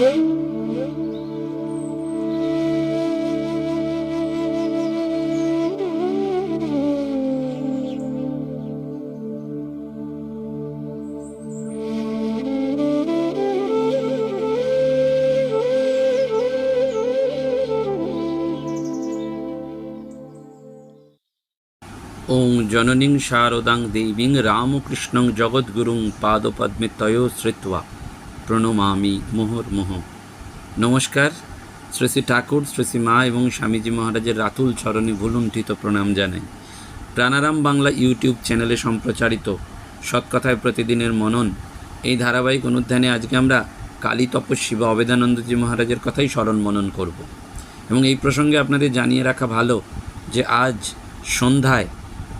ওং জননীং শারদাং দেবীং রামকৃষ্ণং জগদ্গুরুং পাদপদ্মে তয় শ্রিত্বা প্রণমামি মুহুর্মুহ নমস্কার, শ্রী শ্রী ঠাকুর, শ্রী শ্রী মা এবং স্বামীজি মহারাজের রাতুল চরণে ভুলুণ্ঠিত প্রণাম জানাই। প্রাণারাম বাংলা ইউটিউব চ্যানেলে সম্প্রচারিত সৎকথায় প্রতিদিনের মনন এই ধারাবাহিক অনুধ্যানে আজকে আমরা কালী তপস্বী বা অবেদানন্দজি মহারাজের কথাই স্মরণ মনন করব এবং এই প্রসঙ্গে আপনাদের জানিয়ে রাখা ভালো যে আজ সন্ধ্যায়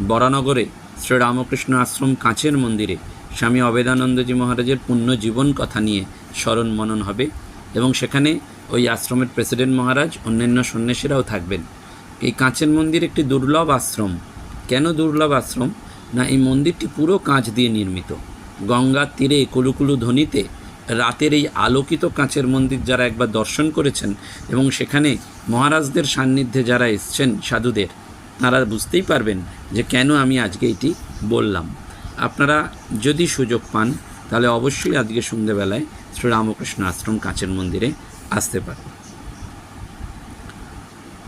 বরানগরে শ্রীরামকৃষ্ণ আশ্রম কাঁচের মন্দিরে স্বামী অবেদানন্দজি মহারাজের পুণ্য জীবন কথা নিয়ে স্মরণ মনন হবে এবং সেখানে ওই আশ্রমের প্রেসিডেন্ট মহারাজ, অন্যান্য সন্ন্যাসীরাও থাকবেন। এই কাঁচের মন্দির একটি দুর্লভ আশ্রম। কেন দুর্লভ আশ্রম? না, এই মন্দিরটি পুরো কাঁচ দিয়ে নির্মিত। গঙ্গার তীরে কুলুকুলু ধ্বনিতে রাতের এই আলোকিত কাঁচের মন্দির যারা একবার দর্শন করেছেন এবং সেখানে মহারাজদের সান্নিধ্যে যারা এসছেন সাধুদের, তারা বুঝতেই পারবেন যে কেন আমি আজকে এটি বললাম। আপনারা যদি সুযোগ পান, তাহলে অবশ্যই আজকে সন্ধ্যেবেলায় শ্রীরামকৃষ্ণ আশ্রম কাঁচের মন্দিরে আসতে পারেন।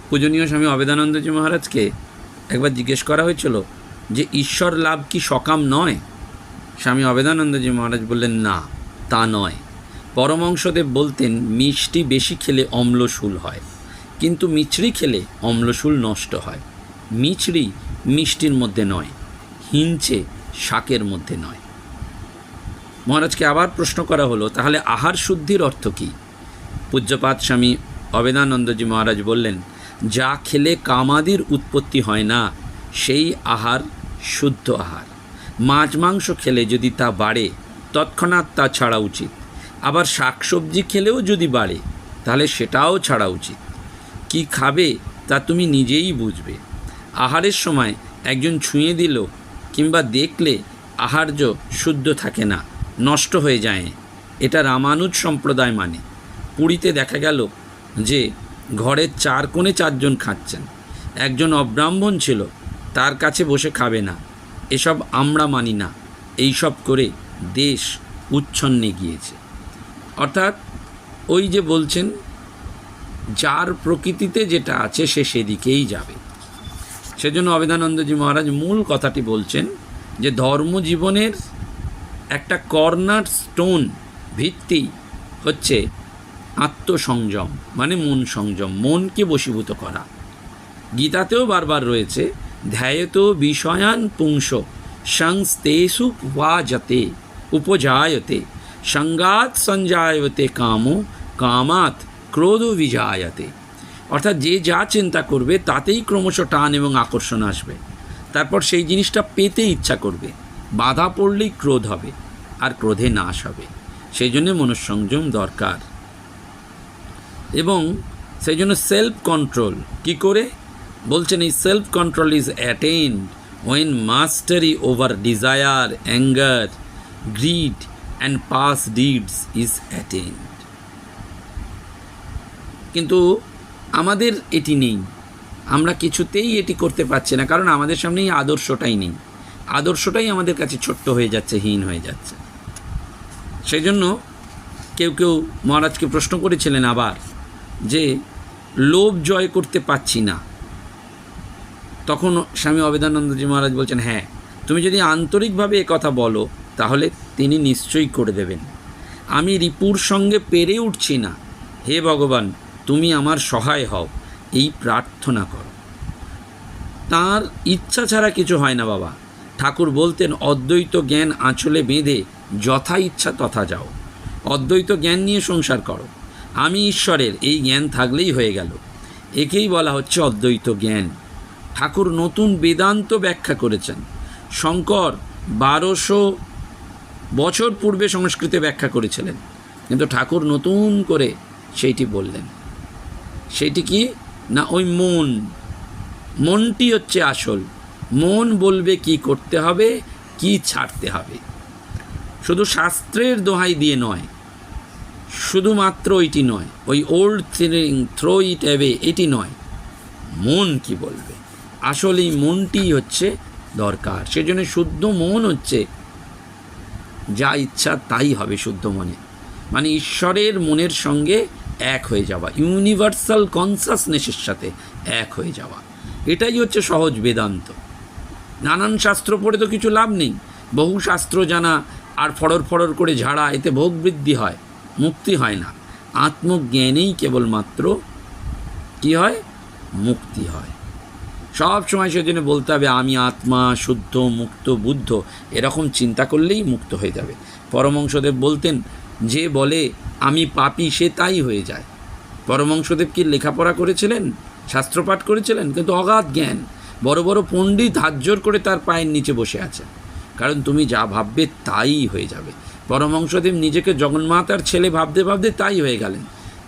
পূজনীয় স্বামী অবেদানন্দজি মহারাজকে একবার জিজ্ঞেস করা হয়েছিল যে, ঈশ্বর লাভ কি সকাম নয়? স্বামী অবেদানন্দজি মহারাজ বললেন, না, তা নয়। পরমংশদেব বলতেন, মিষ্টি বেশি খেলে অম্লশূল হয়, কিন্তু মিছরি খেলে অম্লশূল নষ্ট হয়। মিছরি মিষ্টির মধ্যে নয়, হিঞ্চে শাকের মধ্যে নয়। মহারাজকে আবার প্রশ্ন করা হলো, তাহলে আহার শুদ্ধির অর্থ কী? পূজ্যপাত স্বামী অবেদানন্দজি মহারাজ বললেন, যা খেলে কামাদির উৎপত্তি হয় না, সেই আহার শুদ্ধ আহার। মাছ মাংস খেলে যদি তা বাড়ে, তৎক্ষণাৎ তা ছাড়া উচিত। আবার শাকসবজি খেলেও যদি বাড়ে, তাহলে সেটাও ছাড়া উচিত। কি খাবে তা তুমি নিজেই বুঝবে। আহারের সময় একজন ছুঁয়ে দিল কিংবা দেখলে আহার্য শুদ্ধ থাকে না, নষ্ট হয়ে যায়। এটা রামানুজ সম্প্রদায় মানে। পুরীতে দেখা গেল যে ঘরের চার কোণে চারজন খাচ্ছেন। একজন অব্রাহ্মণ ছিল, তার কাছে বসে খাবে না। এসব আমরা মানি না, এইসব করে দেশ উচ্ছন্নে গিয়েছে। অর্থাৎ ওই যে বলছেন, যার প্রকৃতিতে যেটা আছে সে সেদিকেই যাবে। সেজন্য অবেদানন্দজি মহারাজ মূল কথাটি বলছেন যে ধর্মজীবনের একটা কর্নার স্টোন ভিত্তি হচ্ছে আত্মসংযম মানে মন সংযম, মনকে বশীভূত করা। গীতাতেও বারবার রয়েছে, ধ্যায়ত বিষয়ান পুংস সংস্তেষু ওয়াজতে উপজায়তে সঙ্গাত সঞ্জায়তে কামো কামাত ক্রোধ বিজায়তে। অর্থাৎ যে যা চিন্তা করবে, তাতেই ক্রমশ টান এবং আকর্ষণ আসবে। তারপর সেই জিনিসটা পেতে ইচ্ছা করবে। বাধা পড়লেই ক্রোধ হবে, আর ক্রোধে নাশ হবে। সেই জন্য মনঃসংযম দরকার। এবং সেই জন্য সেলফ কন্ট্রোল কি করে? বলছেন এই self control is attained when mastery over desire anger greed and past deeds is attained কিন্তু আমাদের এটি নেই। আমরা কিছুতেই এটি করতে পারছি না, কারণ আমাদের সামনে এই আদর্শটাই নেই। আদর্শটাই আমাদের কাছে ছোট্ট হয়ে যাচ্ছে, হীন হয়ে যাচ্ছে। সেই জন্য কেউ কেউ মহারাজকে প্রশ্ন করেছিলেন আবার যে, লোভ জয় করতে পারছি না। তখন স্বামী অবেদানন্দজি মহারাজ বলছেন হ্যাঁ তুমি যদি আন্তরিকভাবে কথা বলো, তাহলে তিনি নিশ্চয়ই করে দেবেন। আমি রিপুর সঙ্গে পেরে উঠছি না। হে ভগবান তুমি আমার সহায় হও, এই প্রার্থনা করো। তার ইচ্ছা ছাড়া কিছু হয় না বাবা। ঠাকুর বলতেন, অদ্বৈত জ্ঞান আঁচলে বেঁধে যথা ইচ্ছা তথা যাও। অদ্বৈত জ্ঞান নিয়ে সংসার করো। আমি ঈশ্বরের, এই জ্ঞান থাকলেই হয়ে গেল। একেই বলা হচ্ছে অদ্বৈত জ্ঞান। ঠাকুর নতুন বেদান্ত ব্যাখ্যা করেছেন। শঙ্কর বারোশো বছর পূর্বে সংস্কৃতে ব্যাখ্যা করেছিলেন। কিন্তু ঠাকুর নতুন করে সেইটি বললেন। সেইটি কি? না, ওই মন। মনটি হচ্ছে আসল। মন বলবে কি করতে হবে, কি ছাড়তে হবে। শুধু শাস্ত্রের দোহাই দিয়ে নয়, শুধুমাত্র এটি নয়, ওই old thing throw it away এটি নয়, মন কি বলবে? আসলে এই মনটি হচ্ছে দরকার। সেজন্য শুদ্ধ মন হচ্ছে, যা ইচ্ছা তাই হবে শুদ্ধ মনে। মানে ঈশ্বরের মনের সঙ্গে এক হয়ে যাওয়া ইউনিভার্সাল কনসাসনেসের সাথে এক হয়ে যাওয়া। এটাই হচ্ছে সহজ বেদান্ত। নানান শাস্ত্র পড়ে তো কিছু লাভ নেই। বহু শাস্ত্র জানা আর ফড়র ফড়র করে ঝাড়া, এতে ভোগ বৃদ্ধি হয়, মুক্তি হয় না। আত্মজ্ঞানেই কেবলমাত্র কি হয়? মুক্তি হয়। সব সময় সেজন্য বলতে হবে, আমি আত্মা, শুদ্ধ, মুক্ত, বুদ্ধ, এরকম চিন্তা করলেই মুক্ত হয়ে যাবে। পরমংশদেব বলতেন যে বলে, আমি পাপি, সে তাই হয়ে যায়। পরমংশদেব কি লেখাপড়া করেছিলেন, শাস্ত্রপাঠ করেছিলেন, কিন্তু অগাধ জ্ঞান। বড় বড় পণ্ডিত হাত জোর করে তার পায়ের নিচে বসে আছে। কারণ তুমি যা ভাববে তাই হয়ে যাবে। পরমংশদেব নিজেকে জগন্মাতার ছেলে ভাবতে ভাবতে তাই হয়ে গেলেন।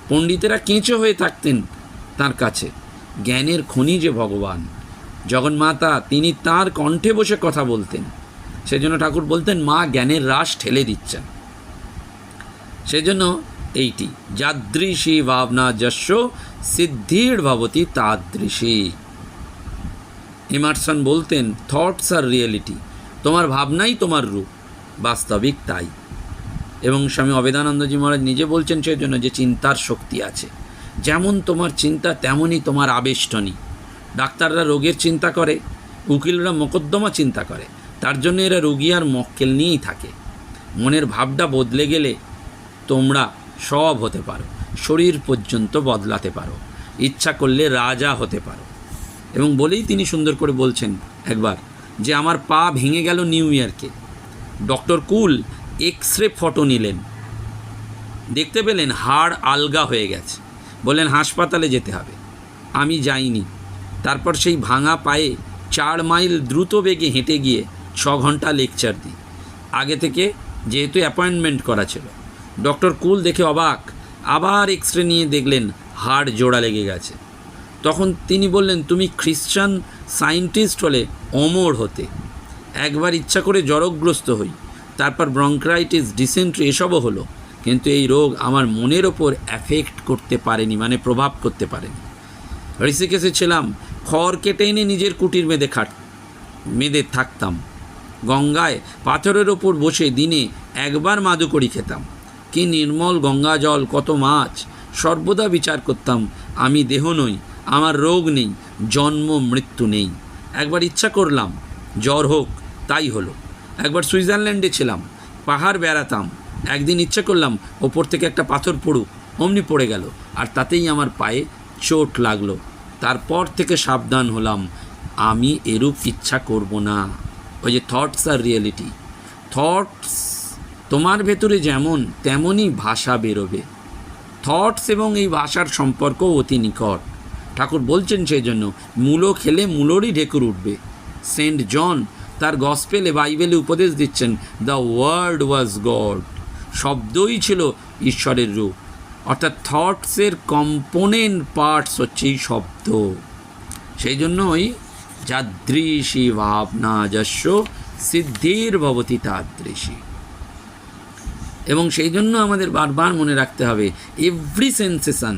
পণ্ডিতেরা কেঁচো হয়ে থাকতেন তার কাছে। জ্ঞানের খনি যে ভগবান। জগন্মাতা, তিনি তার কণ্ঠে বসে কথা বলতেন। সেজন্য ঠাকুর বলতেন, মা জ্ঞানের রাস ঠেলে দিচ্ছেন। সেজন্য এইটি, যাদৃশী ভাবনা যস্য সিদ্ধির ভবতী তাদৃশী। ইমার্সন বলতেন থটস আর রিয়েলিটি তোমার ভাবনাই তোমার রূপ, বাস্তবিক তাই। এবং স্বামী অবেদানন্দজি মহারাজ নিজে বলছেন সেজন্য যে চিন্তার শক্তি আছে। যেমন তোমার চিন্তা, তেমনই তোমার আবেষ্টনী। ডাক্তাররা রোগের চিন্তা করে, উকিলরা মোকদ্দমা চিন্তা করে। তার জন্য এরা রোগী আর মক্কেল নিয়েই থাকে। মনের ভাবটা বদলে গেলে তোমরা সব হতে পারো, শরীর পর্যন্ত বদলাতে পারো, ইচ্ছা করলে রাজা হতে পারো। এবং বলেই তিনি সুন্দর করে বলছেন একবার যে আমার পা ভেঙে গেল নিউ ইয়ারকে। ডক্টর কুল এক্স রে ফটো নিলেন। দেখতে পেলেন হাড় আলগা হয়ে গেছে। বললেন, হাসপাতালে যেতে হবে। আমি যাইনি। তারপর সেই ভাঙা পায়ে চার মাইল দ্রুত বেগে হেঁটে গিয়ে ছ ঘণ্টা লেকচার দিই। আগে থেকে যেহেতু অ্যাপয়েন্টমেন্ট করা ছিল। ডক্টর কুল দেখে অবাক, আবার এক্স রে নিয়ে দেখলেন হাড় জোড়া লেগে গেছে। তখন তিনি বললেন, তুমি খ্রিশ্চান সায়েন্টিস্ট হলে অমর হতে। একবার ইচ্ছা করে জরগ্রস্ত হই। তারপর ব্রঙ্ক্রাইটিস ডিসেন্ট্রি এসবও হলো। কিন্তু এই রোগ আমার মনের ওপর অ্যাফেক্ট করতে পারেনি মানে প্রভাব করতে পারেনি। ঋষিকেশে ছিলাম, খড় কেটে এনে নিজের কুটির মেঁধে খাট, মেঁধে থাকতাম। গঙ্গায় পাথরের ওপর বসে দিনে একবার মাদুকড়ি খেতাম। কি নির্মল গঙ্গা জল, কত মাছ। সর্বদা বিচার করতাম, আমি দেহ নই, আমার রোগ নেই, জন্ম মৃত্যু নেই। একবার ইচ্ছা করলাম, জ্বর হোক, তাই হলো। একবার সুইজারল্যান্ডে ছিলাম, পাহাড় বেড়াতাম। একদিন ইচ্ছা করলাম, ওপর থেকে একটা পাথর পড়ুক, অমনি পড়ে গেল, আর তাতেই আমার পায়ে চোট লাগল। তারপর থেকে সাবধান হলাম, আমি এরূপ ইচ্ছা করব না। ওই যে থটস আর রিয়েলিটি থটস তোমার ভেতরে যেমন, তেমনই ভাষা বেরোবে। থটস এবং এই ভাষার সম্পর্ক অতি নিকট। ঠাকুর বলছেন সেই জন্য, মূলো খেলে মূলোরই ঢেকুর উঠবে। সেন্ট জন তার গসপেলে, বাইবেলে উপদেশ দিচ্ছেন দ্য ওয়ার্ড ওয়াজ গড শব্দই ছিল ঈশ্বরের রূপ। অর্থাৎ থটসের কম্পোনেন্ট পার্টস হচ্ছে এই শব্দ। সেই জন্যই যাদৃশী ভাবনা যস্য সিদ্ধির ভবতী তাদৃশী। এবং সেই জন্য আমাদের বারবার মনে রাখতে হবে every sensation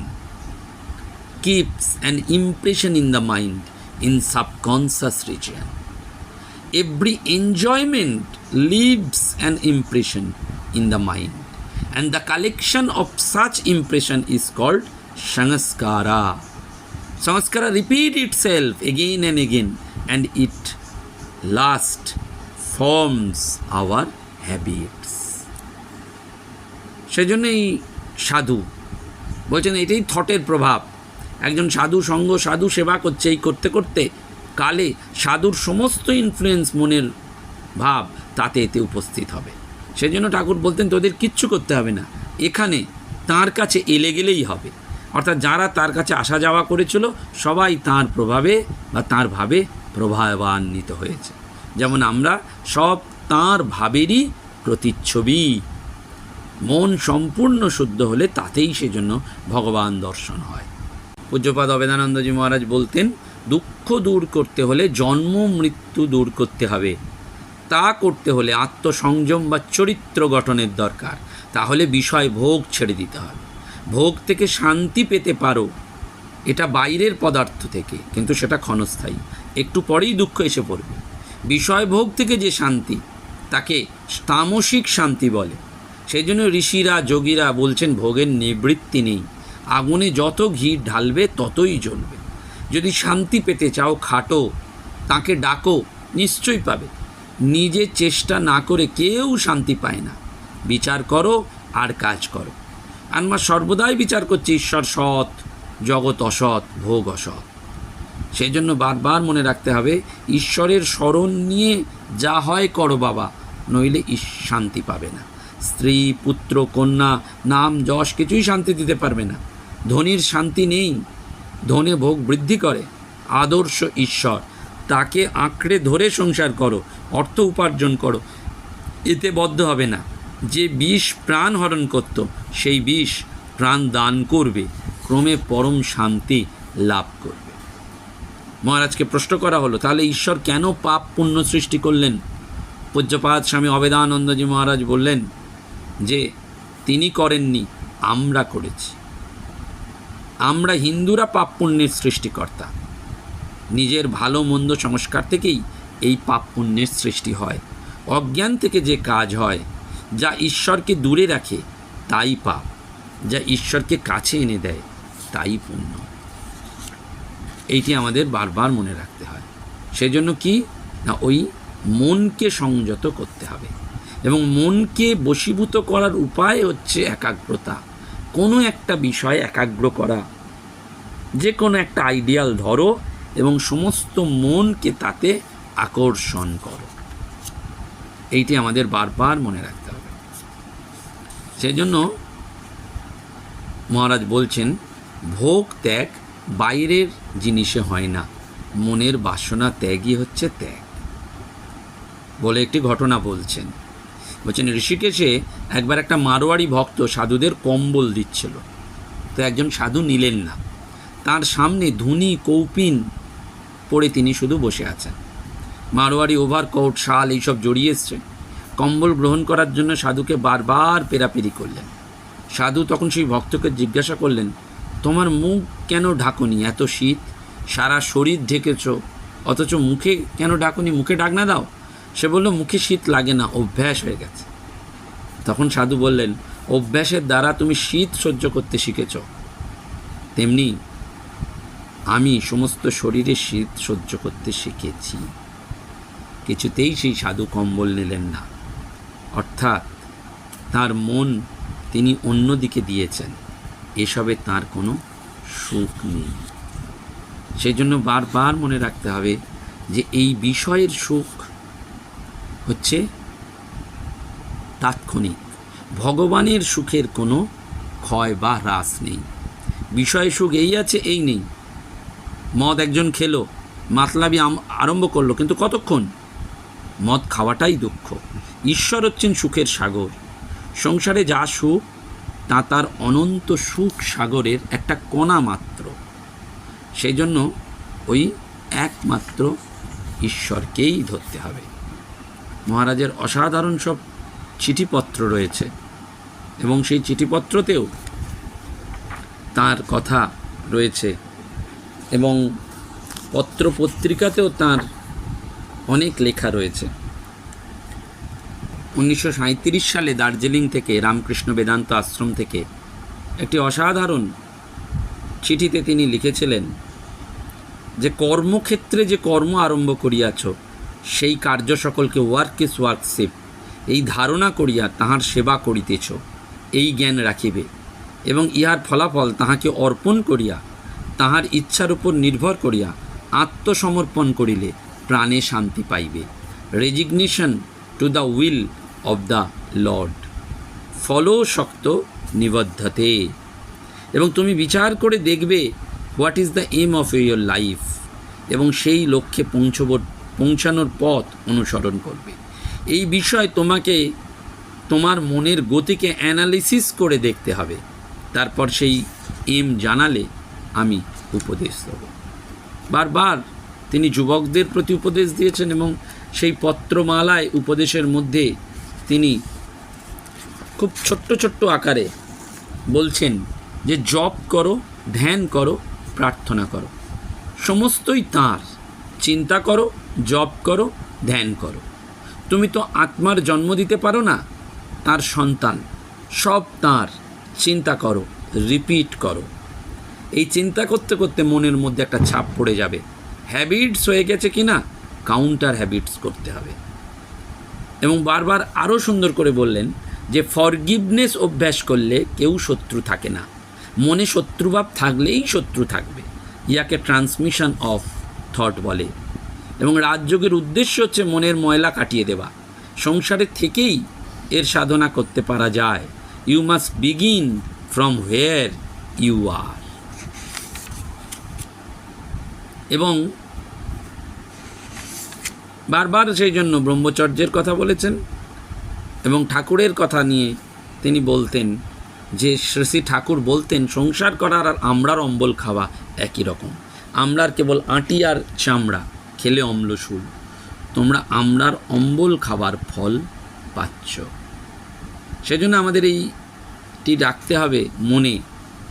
keeps an impression in the mind in subconscious region every enjoyment leaves an impression in the mind and the collection of such impression is called সংস্কারা সংস্কারা repeat itself again and again and it last forms our habits সেজন্যই সাধু। বলছেন, এটাই থটের প্রভাব। একজন সাধু সঙ্গ, সাধু সেবা করছে, এই করতে করতে কালে সাধুর সমস্ত ইনফ্লুয়েন্স মনের ভাব তাতে এতে উপস্থিত হবে। সেজন্য ঠাকুর বলতেন, তোদের কিচ্ছু করতে হবে না। এখানে তার কাছে এলে গেলেই হবে। অর্থাৎ যারা তার কাছে আসা যাওয়া করেছিল, সবাই তার প্রভাবে বা তার ভাবে প্রভাবান্বিত হয়েছে। যেমন আমরা সব তার ভাবেরই প্রতিচ্ছবি মন সম্পূর্ণ শুদ্ধ হলে তাতেই সেজন্য ভগবান দর্শন হয়। পূজ্যপাদ অবেদানন্দজি মহারাজ বলতেন, দুঃখ দূর করতে হলে জন্ম, মৃত্যু দূর করতে হবে। তা করতে হলে আত্মসংযম বা চরিত্র গঠনের দরকার। তাহলে বিষয় ভোগ ছেড়ে দিতে হবে। ভোগ থেকে শান্তি পেতে পারো। এটা বাইরের পদার্থ থেকে, কিন্তু সেটা ক্ষণস্থায়ী। একটু পরেই দুঃখ এসে পড়বে। বিষয় ভোগ থেকে যে শান্তি, তাকে তামসিক শান্তি বলে। সেই জন্য ঋষিরা, যোগীরা বলছেন, ভোগের নিবৃত্তি নেই। আগুনে যত ঘি ঢালবে, ততই জ্বলবে। যদি শান্তি পেতে চাও, খাটো, তাকে ডাকো, নিশ্চয়ই পাবে। নিজে চেষ্টা না করে কেউ শান্তি পায় না। বিচার করো আর কাজ করো। আমরা সর্বদাই বিচার করছি, ঈশ্বর সৎ, জগৎ অসৎ, ভোগ অসৎ। সেই জন্য বারবার মনে রাখতে হবে, ঈশ্বরের স্মরণ নিয়ে যা হয় করো বাবা, নইলে ইস- শান্তি পাবে না। স্ত্রী, পুত্র, কন্যা, নাম, যশ কিছুই শান্তি দিতে পারবে না। ধনির শান্তি নেই। ধনে ভোগ বৃদ্ধি করে। আদর্শ ঈশ্বর। তাকে আঁকড়ে ধরে সংসার করো। অর্থ উপার্জন করো। এতে বদ্ধ হবে না। যে বিষ প্রাণ হরণ করত, সেই বিষ প্রাণ দান করবে। ক্রমে পরম শান্তি লাভ করবে। মহারাজকে প্রশ্ন করা হলো, তাহলে ঈশ্বর কেন পাপ পুণ্য সৃষ্টি করলেন? পূজ্যপাত স্বামী অবেদানন্দজি মহারাজ বললেন যে তিনি করেননি, আমরা করেছি। আমরা হিন্দুরা পাপ পুণ্যের সৃষ্টিকর্তা। নিজের ভালো মন্দ সংস্কার থেকেই এই পাপ পুণ্যের সৃষ্টি হয়। অজ্ঞান থেকে যে কাজ হয়, যা ঈশ্বরকে দূরে রাখে, তাই পাপ। যা ঈশ্বরকে কাছে এনে দেয়, তাই পুণ্য। এইটি আমাদের বারবার মনে রাখতে হয়। সেজন্য কি? না, ওই মনকে সংযত করতে হবে। এবং মনকে বশীভূত করার উপায় হচ্ছে একাগ্রতা। কোনো একটা বিষয় একাগ্র করা। যে কোনো একটা আইডিয়াল ধরো এবং সমস্ত মনকে তাতে আকর্ষণ করো। এইটি আমাদের বারবার মনে রাখতে হবে। সেই জন্য মহারাজ বলছেন, ভোগ ত্যাগ বাইরের জিনিসে হয় না। মনের বাসনা ত্যাগই হচ্ছে ত্যাগ। বলে একটি ঘটনা বলছেন। বলছেন, ঋষিকেশে একবার একটা মারোয়াড়ি ভক্ত সাধুদের কম্বল দিচ্ছিল। তো একজন সাধু নিলেন না। তার সামনে ধুনি, কৌপিন পরে তিনি শুধু বসে আছেন। মারোয়ারি, ওভারকোট, শাল এইসব জড়িয়ে এসছে। কম্বল গ্রহণ করার জন্য সাধুকে বারবার পেরাপেরি করলেন। সাধু তখন সেই ভক্তকে জিজ্ঞাসা করলেন, তোমার মুখ কেন ঢাকুনি? এত শীত, সারা শরীর ঢেকেছ, অথচ মুখে কেন ঢাকুনি? মুখে ডাকনা দাও। সে বলল, মুখে শীত লাগে না, অভ্যাস হয়ে গেছে। তখন সাধু বললেন, অভ্যাসের দ্বারা তুমি শীত সহ্য করতে শিখেছ। তেমনি আমি সমস্ত শরীরে শীত সহ্য করতে শিখেছি। কিছুতেই সেই সাধু কম্বল নিলেন না। অর্থাৎ তার মন তিনি অন্যদিকে দিয়েছেন। এসবে তার কোনো সুখ নেই। সেই জন্য বারবার মনে রাখতে হবে যে, এই বিষয়ের সুখ হচ্ছে তাৎক্ষণিক। ভগবানের সুখের কোনো ক্ষয় বা হ্রাস নেই। বিষয় সুখ এই আছে, এই নেই। মদ একজন খেলো, মাতলাবি আরম্ভ করল, কিন্তু কতক্ষণ? মদ খাওয়াটাই দুঃখ। ঈশ্বর হচ্ছেন সুখের সাগর। সংসারে যা সুখ, তা তার অনন্ত সুখ সাগরের একটা কণা মাত্র। সেই জন্য ওই একমাত্র ঈশ্বরকেই ধরতে হবে। মহারাজের অসাধারণ সব চিঠিপত্র রয়েছে এবং সেই চিঠিপত্রতেও তার কথা রয়েছে এবং পত্র পত্রিকাতেও তার অনেক লেখা রয়েছে। উনিশশো সাঁইত্রিশ সালে দার্জিলিং থেকে রামকৃষ্ণ বেদান্ত আশ্রম থেকে একটি অসাধারণ চিঠিতে তিনি লিখেছিলেন যে, কর্মক্ষেত্রে যে কর্ম আরম্ভ করিয়াছ সেই কার্য সকলকে ওয়ার্ক ইস ওয়ার্কশিপ এই ধারণা করিয়া তাহার সেবা করিতেছ, এই জ্ঞান রাখিবে। এবং ইহার ফলাফল তাহাকে অর্পণ করিয়া, তাহার ইচ্ছার উপর নির্ভর করিয়া আত্মসমর্পণ করিলে প্রাণে শান্তি পাইবে। Resignation to the will of the lord. Follow শক্ত, নিবদ্ধতে। এবং তুমি বিচার করে দেখবে what is the aim of your life. এবং সেই লক্ষ্যে পৌঁছব পৌঁছানোর পথ অনুসরণ করবে। এই বিষয় তোমাকে, তোমার মনের গতিকে অ্যানালিসিস করে দেখতে হবে। তারপর সেই এম জানালে আমি উপদেশ দেব। বারবার তিনি যুবকদের প্রতি উপদেশ দিয়েছেন এবং সেই পত্রমালায় উপদেশের মধ্যে তিনি খুব ছোট্ট ছোট্ট আকারে বলছেন যে, জপ করো, ধ্যান করো, প্রার্থনা করো। সমস্তই তাঁর। চিন্তা করো জপ করো, ধ্যান করো। তুমি তো আত্মার জন্ম দিতে পারো না, তার সন্তান। সব তাঁর। চিন্তা করো রিপিট করো। এই চিন্তা করতে করতে মনের মধ্যে একটা ছাপ পড়ে যাবে। হ্যাবিটস হয়ে গেছে কি না কাউন্টার হ্যাবিটস করতে হবে। এবং বারবার আরও সুন্দর করে বললেন যে ফরগিভনেস অভ্যাস করলে কেউ শত্রু থাকে না। মনে শত্রুভাব থাকলেই শত্রু থাকবে। ইয়াকে ট্রান্সমিশন অফ থট বলে। এবং রাজযোগের উদ্দেশ্য হচ্ছে মনের ময়লা কাটিয়ে দেওয়া। সংসারে থেকেই এর সাধনা করতে পারা যায়। You must begin from where you are এবং বারবার সেই জন্য ব্রহ্মচর্যের কথা বলেছেন এবং ঠাকুরের কথা নিয়ে তিনি বলতেন যে, শ্রী শ্রী ঠাকুর বলতেন, সংসার করার আর আমরার অম্বল খাওয়া একই রকম। আমরার কেবল আঁটি আর চামড়া। খেলে অম্লসুল তোমরা আমরার অম্বল খাবার ফল পাচ্ছ। সেজন্য আমাদের এইটি রাখতে হবে মনে,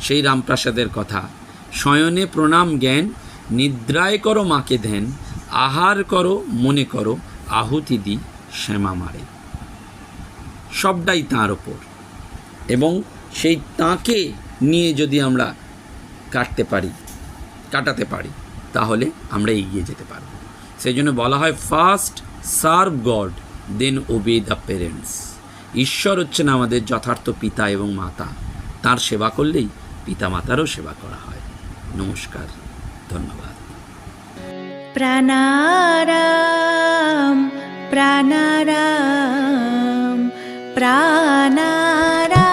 সেই রামপ্রাসাদের কথা। শয়নে প্রণাম জ্ঞান, নিদ্রায় করো মাকে ধ্যান, আহার করো মনে করো, আহুতি দি শ্যামা মারে। সবটাই তাঁর ওপর। এবং সেই তাঁকে নিয়ে যদি আমরা কাটতে পারি, কাটাতে পারি, তাহলে আমরা এগিয়ে যেতে পারব। সেই জন্য বলা হয় first serve god then obey the parents ঈশ্বর হচ্ছেন আমাদের যথার্থ পিতা এবং মাতা। তার সেবা করলেই পিতা মাতারও সেবা করা হয়। নমস্কার, ধন্যবাদ। প্রাণারাম প্রাণারাম প্রাণারাম।